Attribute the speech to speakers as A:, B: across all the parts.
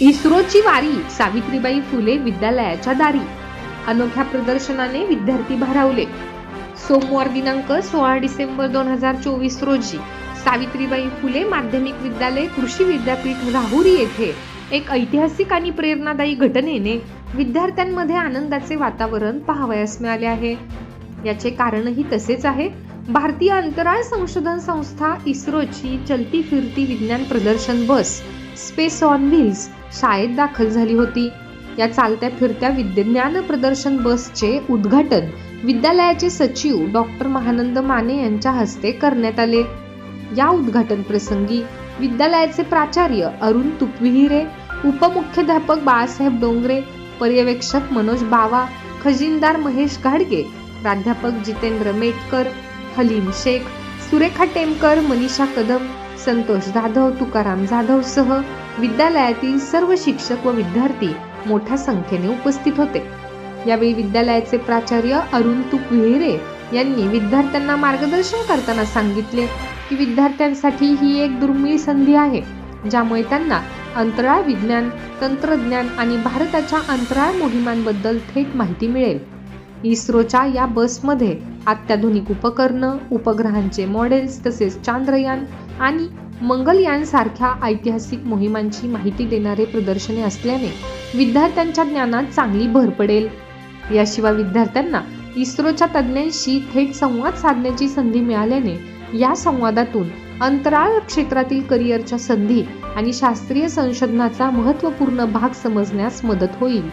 A: इस्रोची वारी सावित्रीबाई फुले विद्यालयाच्या दारी. अनोख्या प्रदर्शनाने विद्यार्थी भारावले. सोमवार दिनांक सोळा डिसेंबर दोन हजार चोवीस रोजी सावित्रीबाई फुले माध्यमिक विद्यालय कृषी विद्यापीठ राहुरी येथे एक ऐतिहासिक आणि प्रेरणादायी घटनेने विद्यार्थ्यांमध्ये आनंदाचे वातावरण पाहावयास मिळाले आहे. याचे कारणही तसेच आहे. भारतीय अंतराळ संशोधन संस्था इस्रोची चलती फिरती विज्ञान प्रदर्शन बस स्पेस ऑन व्हील्स शाळेत दाखल झाली होती. या चालत्या फिरत्या विज्ञान प्रदर्शन बसचे उद्घाटन विद्यालयाचे सचिव डॉक्टर महानंद माने यांच्या हस्ते करण्यात आले. या उद्घाटन प्रसंगी विद्यालयाचे प्राचार्य अरुण तुपविहिरे उपमुख्याध्यापक बाळासाहेब डोंगरे पर्यवेक्षक मनोज बावा खजिनदार महेश घाडगे प्राध्यापक जितेंद्र मेटकर हलीम शेख सुरेखा टेमकर मनीषा कदम संतोष जाधव तुकाराम जाधव सह विद्यालयातील सर्व शिक्षक व विद्यार्थी मोठ्या संख्येने उपस्थित होते. यावेळी विद्यालयाचे प्राचार्य अरुण तुकविहिरे यांनी विद्यार्थ्यांना मार्गदर्शन करताना सांगितले की विद्यार्थ्यांसाठी ही एक दुर्मिळ संधी आहे ज्यामुळे त्यांना अंतराळ विज्ञान तंत्रज्ञान आणि भारताच्या अंतराळ मोहिमांबद्दल थेट माहिती मिळेल. इस्रोच्या या बसमध्ये अत्याधुनिक उपकरणं उपग्रहांचे मॉडेल्स तसेच चांद्रयान आणि मंगलयानसारख्या ऐतिहासिक मोहिमांची माहिती देणारे प्रदर्शने असल्याने विद्यार्थ्यांच्या ज्ञानात चांगली भर पडेल. याशिवाय विद्यार्थ्यांना इस्रोच्या तज्ज्ञांशी थेट संवाद साधण्याची संधी मिळाल्याने या संवादातून अंतराळ क्षेत्रातील करिअरच्या संधी आणि शास्त्रीय संशोधनाचा महत्त्वपूर्ण भाग समजण्यास मदत होईल.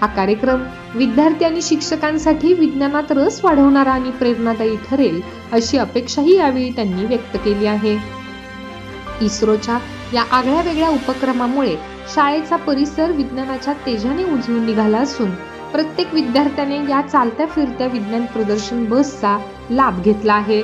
A: हा कार्यक्रम विद्यार्थी आणि शिक्षकांसाठी विज्ञानात रस वाढवणारा आणि प्रेरणादायी ठरेल अशी अपेक्षाही यावेळी त्यांनी व्यक्त केली आहे. इस्रोच्या या आगळ्या वेगळ्या उपक्रमामुळे शाळेचा परिसर विज्ञानाच्या तेजाने उजळून निघाला असून प्रत्येक विद्यार्थ्याने या चालत्या फिरत्या विज्ञान प्रदर्शन बसचा लाभ घेतला आहे.